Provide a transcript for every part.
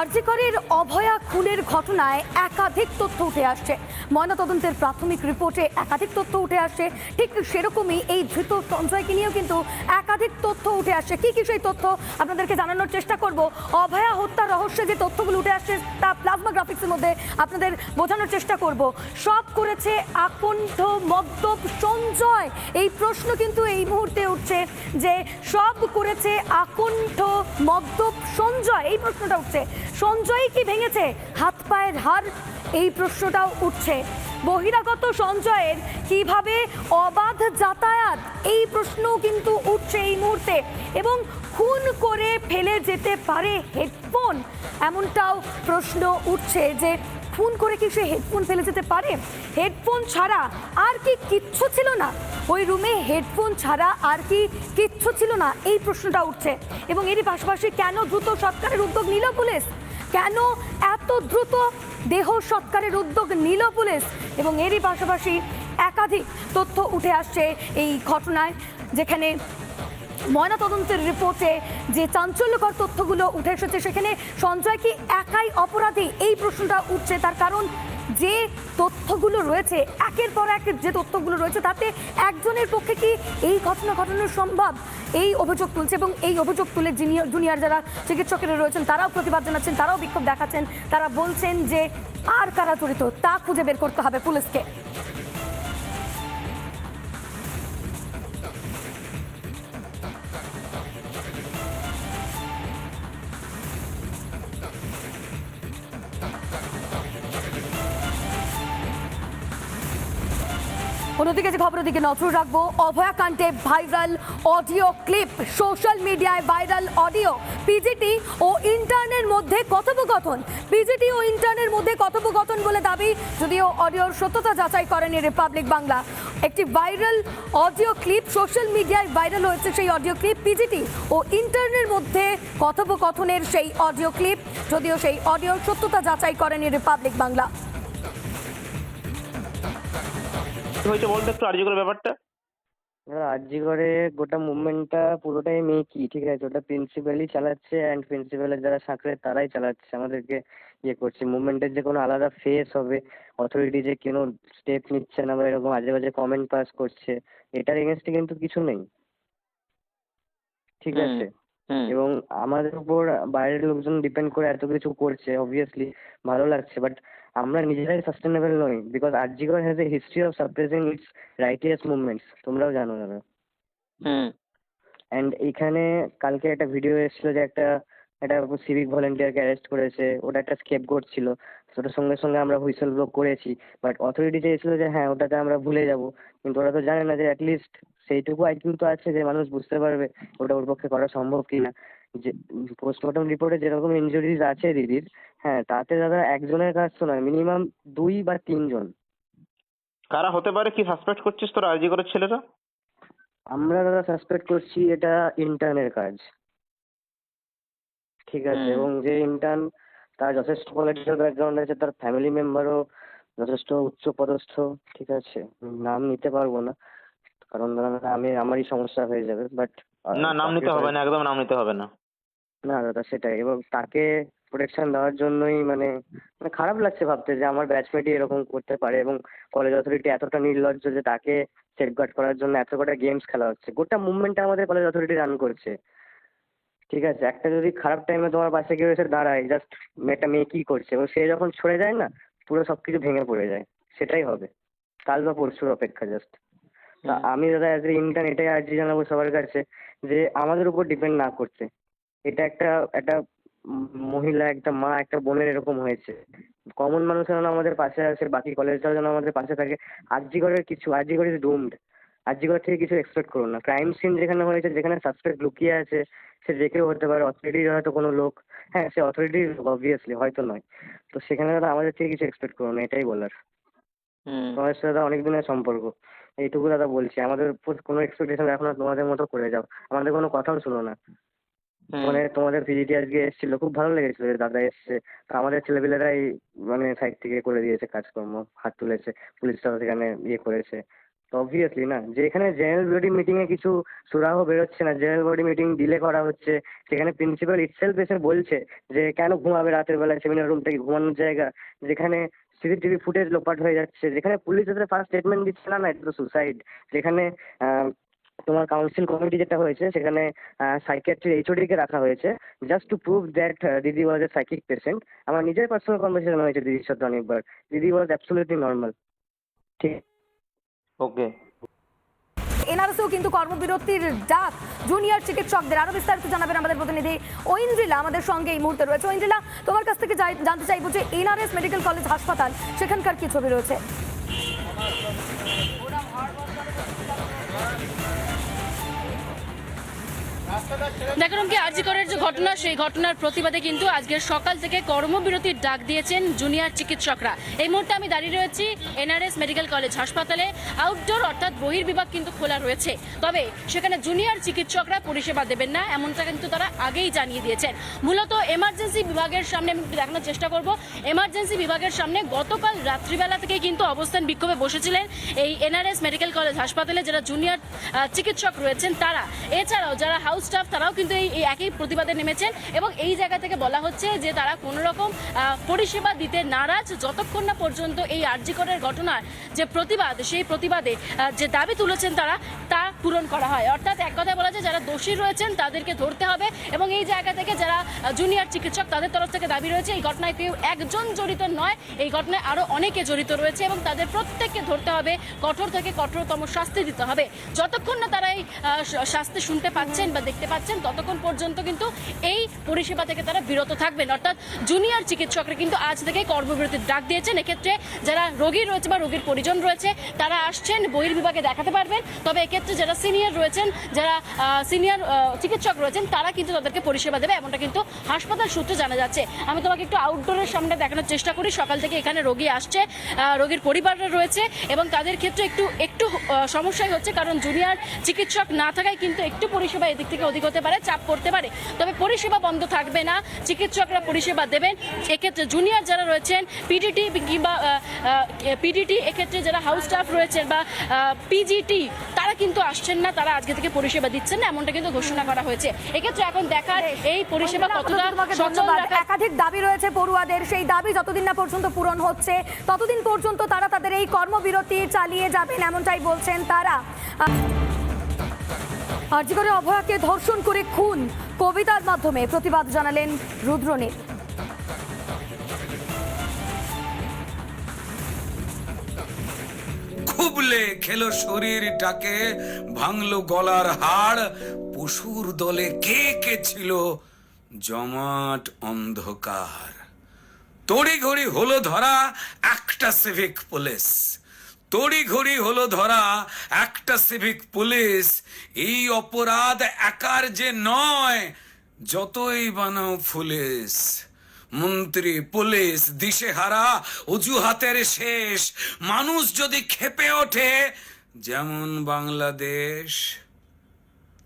আরজিকরের অভয়া খুনের ঘটনায় একাধিক তথ্য উঠে আসছে। ময়নাতদন্তের প্রাথমিক রিপোর্টে একাধিক তথ্য উঠে আসছে। ঠিক সেরকমই এই ধৃত সঞ্জয়কে নিয়েও কিন্তু একাধিক তথ্য উঠে আসছে। কি কি সেই তথ্য আপনাদেরকে জানানোর চেষ্টা করব। অভয়া হত্যার রহস্যে যে তথ্যগুলো উঠে আসছে, তা প্লাজমা গ্রাফিক্সের মধ্যে আপনাদের বোঝানোর চেষ্টা করব। সব করেছে আকণ্ঠ মদ্যপ সঞ্জয়। এই প্রশ্ন কিন্তু এই মুহূর্তে উঠছে যে সব করেছে আকণ্ঠ মদ্যপ সঞ্জয়। এই প্রশ্নটা উঠছে। সঞ্জয় কি ভেঙেছে? হাত পায়ের হার এই প্রশ্নটাও উঠছে। বহিরাগত সঞ্জয়ের কীভাবে অবাধ যাতায়াত? এই প্রশ্ন কিন্তু উঠছে এই মুহূর্তে। এবং খুন করে ফেলে যেতে পারে হেডফোন? এমনটাও প্রশ্ন উঠছে যে খুন করে কি সে হেডফোন ফেলে যেতে পারে? হেডফোন ছাড়া আর কি কিচ্ছু ছিল না? ওই রুমে হেডফোন ছাড়া আর কি কিচ্ছু ছিল না? এই প্রশ্নটা উঠছে। এবং এরই পাশাপাশি কেন দ্রুত সৎকারের উদ্যোগ নিল পুলিশ? কেন এত দ্রুত দেহ সৎকারের উদ্যোগ নিল পুলিশ? এবং এরই পাশাপাশি একাধিক তথ্য উঠে আসছে এই ঘটনায়, যেখানে ময়নাতদন্তের রিপোর্টে যে চাঞ্চল্যকর তথ্যগুলো উঠে এসেছে, সেখানে সঞ্জয় কি একাই অপরাধী? এই প্রশ্নটা উঠছে তার কারণ যে তথ্যগুলো রয়েছে, একের পর এক যে তথ্যগুলো রয়েছে, তাতে একজনের পক্ষে কি এই ঘটনা ঘটানো সম্ভব? এই অভিযোগ তুলছে এবং এই অভিযোগ তুলে জুনিয়র যারা চিকিৎসকেরা রয়েছেন, তারাও প্রতিবাদ জানাচ্ছেন, তারাও বিক্ষোভ দেখাচ্ছেন। তারা বলছেন যে আর কারা জড়িত, তা খুঁজে বের করতে হবে পুলিশকে। অন্যদিকে যে খবরের দিকে নজর রাখব অভয়াকাণ্ডে ভাইরাল অডিও ক্লিপ সোশ্যাল মিডিয়ায় ভাইরাল অডিও পিজিটি ও ইন্টার্নের মধ্যে কথোপকথন। পিজিটি ও ইন্টার্নের মধ্যে কথোপকথন বলে দাবি, যদিও অডিওর সত্যতা যাচাই করেনি রিপাবলিক বাংলা একটি ভাইরাল অডিও ক্লিপ সোশ্যাল মিডিয়ায় ভাইরাল হয়েছে সেই অডিও ক্লিপ পিজিটি ও ইন্টার্নের মধ্যে কথোপকথনের সেই অডিও ক্লিপ যদিও সেই অডিওর সত্যতা যাচাই করেনি রিপাবলিক বাংলা কি হয়েছে বলতো একটু আর্জি করে ব্যাপারটা? আরজি করে গোটা মুভমেন্টটা পুরোটাই মেকি ঠিক আছে? ওটা প্রিন্সিপালই চালাচ্ছে অ্যান্ড প্রিন্সিপালের যারা সাঁকড়ে তারাই চালাচ্ছে। আমাদেরকে ইয়ে করছে। মুভমেন্টের যে কোনো আলাদা ফেস হবে অথরিটি যে কোনো স্টেপ নিচ্ছে না বা এরকম আজে বাজে কমেন্ট পাস করছে এটার এগেনস্টে কিন্তু কিছু নেই। ঠিক আছে? এবং আমাদের উপর বাইরের লোকজন ডিপেন্ড করে এত কিছু করছে অবভিয়াসলি ভালো লাগছে বাট আমরা নিজেরাই সাস্টেনেবল নই because RG Kar has a history of suppressing its righteous movements তোমরাও জানো দাদা। হুম। অ্যান্ড এইখানে কালকে একটা ভিডিও এসেছিল যে একটা একটা সিভিক ভলেন্টিয়ারকে অ্যারেস্ট করেছে ওটা একটা স্কেপ গোট ছিল ওটার সঙ্গে সঙ্গে আমরা হুইসেল ব্লো করেছি। বাট অথরিটি চেয়েছিল যে হ্যাঁ ওটাতে আমরা ভুলে যাব। কিন্তু ওরা তো জানে না যে অ্যাটলিস্ট সেইটুকু আইকিউ তো আছে যে মানুষ বুঝতে পারবে ওটা ওর পক্ষে করা সম্ভব কি না যে পোস্টমর্টম রিপোর্টে যেরকম ইনজুরিজ আছে দিদির হ্যাঁ তাতে দাদা একজনের কাজ তো নয় মিনিমাম দুই বা তিনজন। কারা হতে পারে? কি সাসপেক্ট করছিস তোর? আর্জি করে ছেলেরা? আমরা দাদা সাসপেক্ট করছি এটা ইন্টার্নের কাজ। ঠিক আছে এবং যে ইন্টার্ন তার যথেষ্ট পলিটিক্যাল ব্যাকগ্রাউন্ড আছে তার ফ্যামিলি মেম্বারও যথেষ্ট উচ্চ পদস্থ ঠিক আছে? নাম নিতে পারব না কারণ দাদা আমি আমারই সমস্যা হয়ে যাবে বাট না নাম নিতে হবে না একদম নাম নিতে হবে না। না দাদা সেটাই এবং তাকে প্রোটেকশন দেওয়ার জন্যই মানে মানে খারাপ লাগছে ভাবতে যে আমার ব্যাচমেটই এরকম করতে পারে এবং কলেজ অথরিটি এতটা নির্লজ্জ যে তাকে সেফগার্ড করার জন্য এত কটা গেমস খেলা হচ্ছে। গোটা মুভমেন্টটা আমাদের কলেজ অথরিটি রান করছে। ঠিক আছে একটা যদি খারাপ টাইমে তোমার পাশে কেউ এসে দাঁড়ায় জাস্ট একটা মেয়ে কী করছে? এবং সে যখন সরে যায় না পুরো সব কিছু ভেঙে পড়ে যায়। সেটাই হবে। কাল বা পরশুর অপেক্ষা জাস্ট তা আমি দাদা অ্যাজ এ ইন্টার্ন এটাই আর্জি জানাব সবার কাছে যে আমাদের উপর ডিপেন্ড না করতে। এটা একটা একটা মহিলা একটা মা একটা বোনের এরকম হয়েছে। কমন মানুষ যেন আমাদের পাশে আসে বাকি কলেজরাও যেন আমাদের পাশে থাকে আর আরজিগড়ের কিছু আরজিগড় ইজ ডুমড আরজিগড় থেকে কিছু এক্সপেক্ট করুন না। ক্রাইম সিন যেখানে হয়েছে যেখানে সাসপেক্ট লুকিয়ে আছে সে যে কেউ হতে পারে অথরিটির হয়তো কোনো লোক। হ্যাঁ সে অথরিটির অবভিয়াসলি হয়তো নয়। তো সেখানে দাদা আমাদের থেকে কিছু এক্সপেক্ট করুন না এটাই বলার। তোমাদের সাথে দাদা অনেক দিনের সম্পর্ক। এইটুকু দাদা বলছি। আমাদের উপর কোনো এক্সপেকটেশন রাখো না তোমাদের মতো করে যাও। আমাদের কোনো কথাও শোনো না। মানে তোমাদের পিজিটি আজকে এসেছিল, খুব ভালো লেগেছিল যে দাদা এসছে। তো আমাদের ছেলেপিলেরাই মানে সাইড থেকে করে দিয়েছে কাজকর্ম, হাত তুলেছে পুলিশরাও সেখানে ইয়ে করেছে। তো অবভিয়াসলি না, যে এখানে জেনারেল বডি মিটিং এ কিছু সুরাহ বেরোচ্ছে না জেনারেল বডি মিটিং ডিলে করা হচ্ছে। সেখানে প্রিন্সিপাল ইটসেলফ এসে বলছে যে কেন ঘুমাবে রাতের বেলায় সেমিনার রুমটা কি ঘুমানোর জায়গা? যেখানে সিসিটিভি ফুটেজ লোপাট হয়ে যাচ্ছে, যেখানে পুলিশ এসে ফার্স্ট স্টেটমেন্ট দিচ্ছে, না না, এটা তো সুসাইড যেখানে তোমার কাউন্সিল কমিটি যেটা হয়েছে সেখানে সাইকিয়াট্রি এইচওডি কে রাখা হয়েছে জাস্ট টু প্রুভ দ্যাট দিদি ওয়াজ এ সাইকিক পেশেন্ট আমার নিজের পার্সোনাল কনভারসেশন হয়েছে দিদির সাথে অনেকবার। দিদি ওয়াজ অ্যাবসোলিউটলি নর্মাল ঠিক ওকে এনআরএসেও কিন্তু কর্মবিরতির ডাক। জুনিয়র চিকিৎসকদের আরও বিস্তারিত জানাবেন আমাদের প্রতিনিধি ঐন্দ্রিলা আমাদের সঙ্গে এই মুহূর্তে রয়েছে। ঐন্দ্রিলা তোমার কাছ থেকে যাই- জানতে চাইব যে এনআরএস মেডিকেল কলেজ হাসপাতাল সেখানকার কি ছবি রয়েছে? দেখুন কি আরজিকরের যে ঘটনা, সেই ঘটনার প্রতিবাদে কিন্তু আজকের সকাল থেকে কর্মবিরতির ডাক দিয়েছেন জুনিয়র চিকিৎসকরা। এই মুহূর্তে আমি দাঁড়িয়ে রয়েছি এনআরএস মেডিকেল কলেজ হাসপাতালে। আউটডোর অর্থাৎ বহির্বিভাগ কিন্তু খোলা রয়েছে। তবে সেখানে জুনিয়র চিকিৎসকরা পরিষেবা দেবেন না, এমনটা কিন্তু তারা আগেই জানিয়ে দিয়েছেন। মূলত এমার্জেন্সি বিভাগের সামনে আমি দেখানোর চেষ্টা করব। এমার্জেন্সি বিভাগের সামনে গতকাল রাত্রিবেলা থেকেই কিন্তু অবস্থান বিক্ষোভে বসেছিলেন এই এনআরএস মেডিকেল কলেজ হাসপাতালে যারা জুনিয়র চিকিৎসক রয়েছেন তারা। এছাড়াও যারা হাউস স্টাফ তারাও কিন্তু এই একই প্রতিবাদে নেমেছেন এবং এই জায়গা থেকে বলা হচ্ছে যে তারা কোনো রকম পরিষেবা দিতে নারাজ যতক্ষণ না পর্যন্ত এই আরজিকরের ঘটনার যে প্রতিবাদ, সেই প্রতিবাদে যে দাবি তুলেছেন তারা, তা পূরণ করা হয়। অর্থাৎ এক কথায় বলা যায়, যারা দোষী রয়েছেন তাদেরকে ধরতে হবে এবং এই জায়গা থেকে যারা জুনিয়র চিকিৎসক তাদের তরফ থেকে দাবি রয়েছে, এই ঘটনায় কেউ একজন জড়িত নয়। এই ঘটনায় আরও অনেকে জড়িত রয়েছে এবং তাদের প্রত্যেককে ধরতে হবে, কঠোর থেকে কঠোরতম শাস্তি দিতে হবে। যতক্ষণ না তারা এই শাস্তি শুনতে পাচ্ছেন বা দেখতে পাচ্ছেন, ততক্ষণ পর্যন্ত কিন্তু এই পরিষেবা থেকে তারা বিরত থাকবেন। অর্থাৎ জুনিয়র চিকিৎসকরা কিন্তু আজ থেকে কর্মবিরতির ডাক দিয়েছেন। এক্ষেত্রে যারা রোগী রয়েছে বা রোগীর পরিজন রয়েছে, তারা আসছেন বহির্বিভাগে দেখাতে পারবেন। তবে এক্ষেত্রে যারা সিনিয়র রয়েছেন, যারা সিনিয়র চিকিৎসক রয়েছেন, তারা কিন্তু তাদেরকে পরিষেবা দেবে, এমনটা কিন্তু হাসপাতাল সূত্রে জানা যাচ্ছে। আমি তোমাকে একটু আউটডোরের সামনে দেখানোর চেষ্টা করি। সকাল থেকে এখানে রোগী আসছে রোগীর পরিবাররা রয়েছে এবং তাদের ক্ষেত্রে একটু একটু সমস্যাই হচ্ছে, কারণ জুনিয়র চিকিৎসক না থাকায় কিন্তু একটু পরিষেবা এদিক থেকে অধিক হতে পারে চাপ পড়তে পারে। তবে পরিষেবা বন্ধ থাকবে না চিকিৎসকরা পরিষেবা দেবেন। এক্ষেত্রে জুনিয়র যারা রয়েছেন পিডিটি কিংবা পিডিটি এক্ষেত্রে যারা হাউস স্টাফ রয়েছেন বা পিজিটি তারা কিন্তু আসছেন না তারা আজকে থেকে পরিষেবা দিচ্ছেন না এমনটা কিন্তু ঘোষণা করা হয়েছে। এক্ষেত্রে এখন দেখার এই পরিষেবা কতটা একাধিক দাবি রয়েছে পড়ুয়াদের সেই দাবি যতদিন না পর্যন্ত পূরণ হচ্ছে ততদিন পর্যন্ত তারা তাদের এই কর্মবিরতি চালিয়ে যাবেন এমনটাই বলছেন তারা। আর্যিকরে অভয়াকে ধর্ষণ করে খুন। কবিতার মাধ্যমে প্রতিবাদ জানালেন রুদ্রনীল। খুবলে খেলো শরীরটাকে, ভাঙলো গলার হাড়। পশুর দলে কে কে ছিল? জমাট অন্ধকার। তড়িঘড়ি হলো ধরা একটা সিভিক পুলিশ তড়ি ঘড়ি হলো ধরা একটা সিভিক পুলিশ এই অপরাধ একার যে নয়, যতই বানাও পুলিশ মন্ত্রী, পুলিশ, দিশেহারা, অজুহাতের শেষ। মানুষ যদি খেপে ওঠে, যেমন বাংলাদেশ,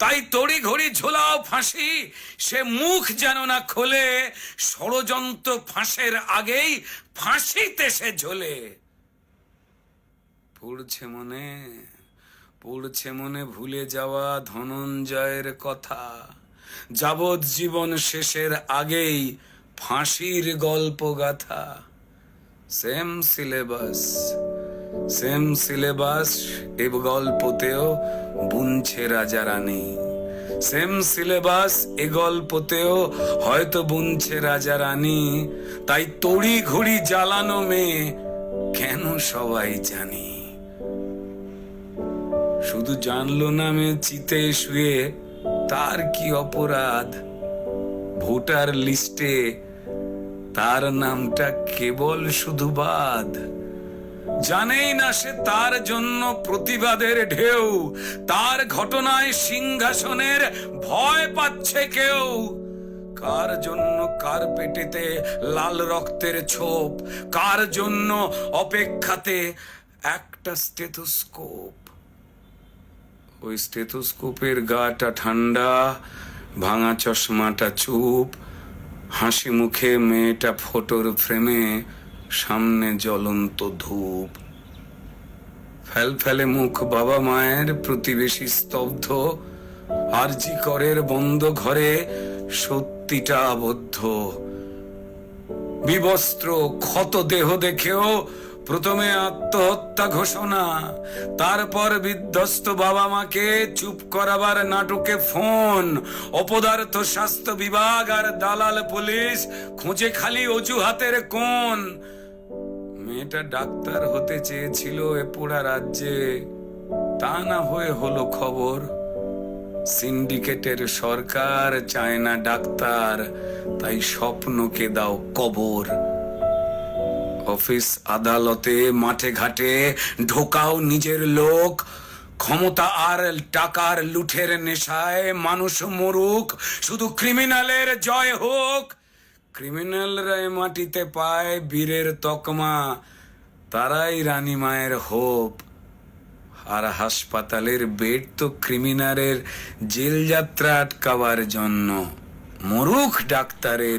তাই তড়ি ঘড়ি ঝোলাও ফাঁসি। সে মুখ যেন না খোলে, ষড়যন্ত্র ফাঁসের আগেই ফাঁসিতে সে ঝোলে। পড়ছে মনে পড়ছে মনে ভুলে যাওয়া ধনঞ্জয়ের কথা। যাবৎ জীবন শেষের আগেই ফাঁসির গল্প গাথা। সেম সিলেবাস সেম সিলেবাস, এ গল্পতেও বুনছে রাজা রানী। সেম সিলেবাস, এ গল্পতেও হয়তো বুনছে রাজা রানী। তাই তড়ি ঘড়ি জ্বালানো মেয়ে কেন সবাই জানি? শুধু জানলো না মেয়ে চিতে শুয়ে, তার কি অপরাধ? ভোটার লিস্টে তার নামটা কেবল শুধু বাদ। জানেই না সে তার জন্য প্রতিবাদের ঢেউ, তার ঘটনায় সিংহাসনের ভয় পাচ্ছে কেউ। কার জন্য কার পেটেতে লাল রক্তের ছোপ, কার জন্য অপেক্ষাতে একটা স্টেথোস্কোপ? ওই স্টেথোস্কোপের গাটা ঠান্ডা, ভাঙা চশমাটা চুপ, হাসি মুখে মেয়েটা ফটোর ফ্রেমে সামনে জ্বলন্ত ধূপ। ফেল ফেলে মুখ বাবা মায়ের প্রতিবেশী স্তব্ধ, আরজি করের বন্ধ ঘরে সত্যিটা আবদ্ধ। বিবস্ত্র ক্ষত দেহ দেখেও প্রথমে আত্মহত্যা ঘোষণা, তারপর বিধ্বস্ত বাবা মাকে চুপ করাবার নাটকে ফোন, অপদার্থ স্বাস্থ্য বিভাগ আর দালাল পুলিশ খুঁজে খালি অজুহাতের কোন মেয়েটা ডাক্তার হতে চেয়েছিল এ পোড়া রাজ্যে, তা না হয়ে হলো খবর। সিন্ডিকেটের সরকার চায় না ডাক্তার, তাই স্বপ্নকে দাও কবর। অফিস আদালতে মাঠে ঘাটে ঢোকাও নিজের লোক। ক্ষমতা আর টাকার লুঠের নেশায় মানুষ মরুক শুধু ক্রিমিনালের জয় হোক। ক্রিমিনালরা মাটিতে পায় বীরের তকমা তারাই রানী মায়ের হোপ। আর হাসপাতালের বেড তো ক্রিমিনালের জেল যাত্রা আটকাবার জন্য। মরুখ ডাক্তারের